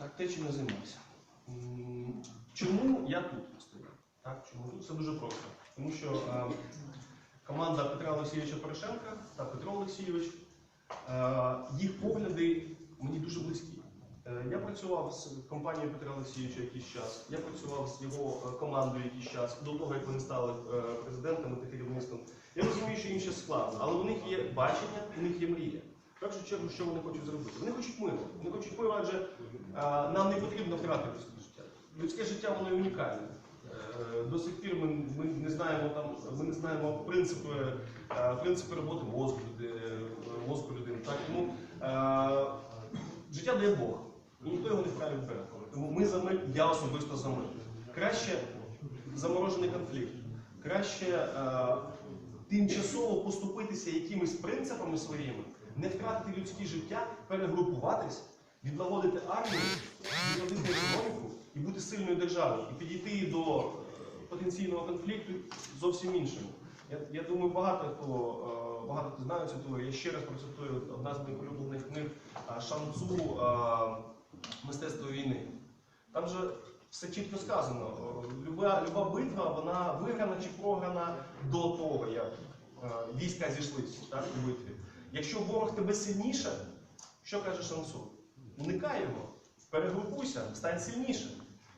так, те, чим я займався. Чому я тут стою? Так, чому? Ну, Це дуже просто. Тому що е, команда Петра Олексійовича Порошенка та Петро Олексійович, е, їх погляди мені дуже близькі. Е, Я працював з компанією Петра Олексійовича якийсь час, я працював з його е, командою якийсь час до того, як вони стали е, президентами та керівництвом. Я розумію, що їм ще складно, але у них є бачення, у них є мрія. В першу чергу, що вони хочуть зробити? Вони хочуть миру. Вони хочуть миру, адже е, нам не потрібно втратити людське життя. Людське життя воно унікальне. Е, До сих пір ми, ми не знаємо там, ми не знаємо принципи, е, принципи роботи мозку, мозку людини. Так тому е, життя дає Бог. Ніхто його не вправі вбере. Тому ми за мир, я особисто за мир. Краще заморожений конфлікт, краще е, тимчасово поступитися якимись принципами своїми, не втратити людське життя, перегрупуватись, відлагодити армію, відновити економіку і бути сильною державою, і підійти до е, потенційного конфлікту зовсім іншим. Я, я думаю, багато хто е, багато хто знає цю теорію. Я ще раз процитую одна з моїх улюблених книг е, Шанцу Мистецтво війни. Там же все чітко сказано. Люба, люба битва, вона виграна чи програна до того, як війська зійшлися у битві. Якщо ворог тебе сильніше, що каже Шансу? Уникай його, перегрупуйся, стань сильніше.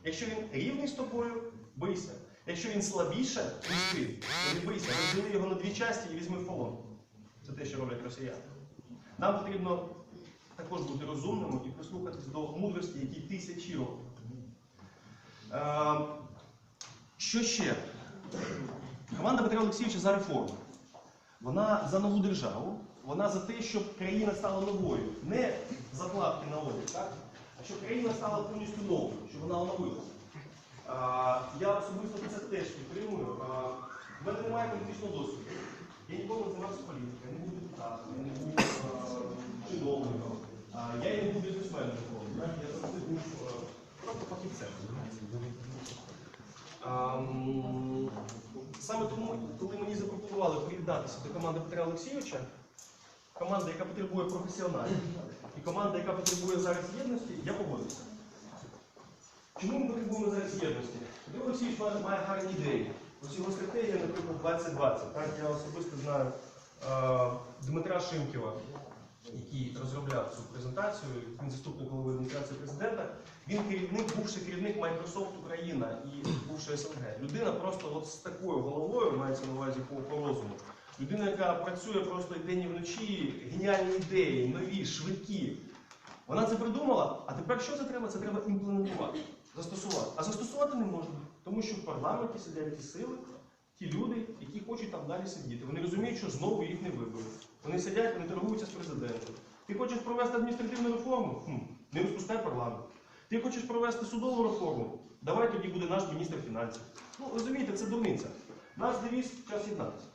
Якщо він рівний з тобою, бийся. Якщо він слабіше, ніж ти, то не бийся, розділи його на дві часті і візьми в полон. Це те, що роблять росіяни. Нам потрібно також бути розумними і прислухатись до мудрості, якій тисячі років. Е, що ще? Команда Петра Олексійовича за реформу. Вона за нову державу, вона за те, щоб країна стала новою. Не закладки на одяг, так? а щоб країна стала повністю новою, щоб вона оновилася. Я особисто це теж підтримую. В мене немає політичного досвіду. Я ніколи не займався політикою, я не був депутатом, я не був чиновником, я не був бізнесменом. так? Я завжди був просто фахівцем. Саме тому, коли запропонували приєднатися до команди Петра Олексійовича, команда, яка потребує професіоналів, і команда, яка потребує зараз єдності, я погодився. Чому ми потребуємо зараз єдності? Петро Олексійович має, гарні ідеї. Ось його стратегія, наприклад, 2020. Так, я особисто знаю е, Дмитра Шимківа, який розробляв цю презентацію, він заступник голови адміністрації президента. Він керівник, бувший керівник Microsoft Україна і бувший СНГ. Людина просто от з такою головою, мається на увазі по, по розуму. Людина, яка працює просто і день і вночі, геніальні ідеї, нові, швидкі. Вона це придумала, а тепер що це треба? Це треба імплементувати, застосувати. А застосувати не можна, тому що в парламенті сидять ті сили, ті люди, які хочуть там далі сидіти. Вони розуміють, що знову їх не виберуть. Вони сидять, вони торгуються з президентом. Ти хочеш провести адміністративну реформу? Хм, не розпускай парламент. Ти хочеш провести судову реформу? Давай тоді буде наш міністр фінансів. Ну, розумієте, це дурниця. Наш девіз час єднатися.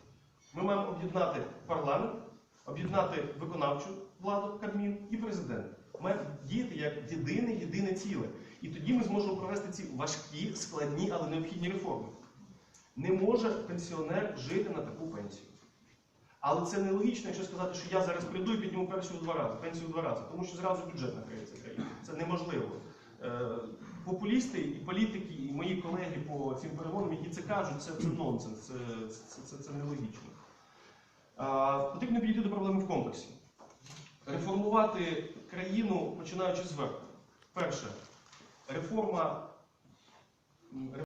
Ми маємо об'єднати парламент, об'єднати виконавчу владу, Кабмін і президент. Маємо діяти як єдине, єдине ціле. І тоді ми зможемо провести ці важкі, складні, але необхідні реформи. Не може пенсіонер жити на таку пенсію. Але це нелогічно, якщо сказати, що я зараз прийду і підніму пенсію два рази, пенсію два рази, тому що зразу бюджет накриється країна. Це неможливо. Е, популісти і політики, і мої колеги по цим перемовинам, які це кажуть, це, це нонсенс, це, це, це, це нелогічно. Потрібно підійти до проблеми в комплексі. Реформувати країну, починаючи зверху. Перше, реформа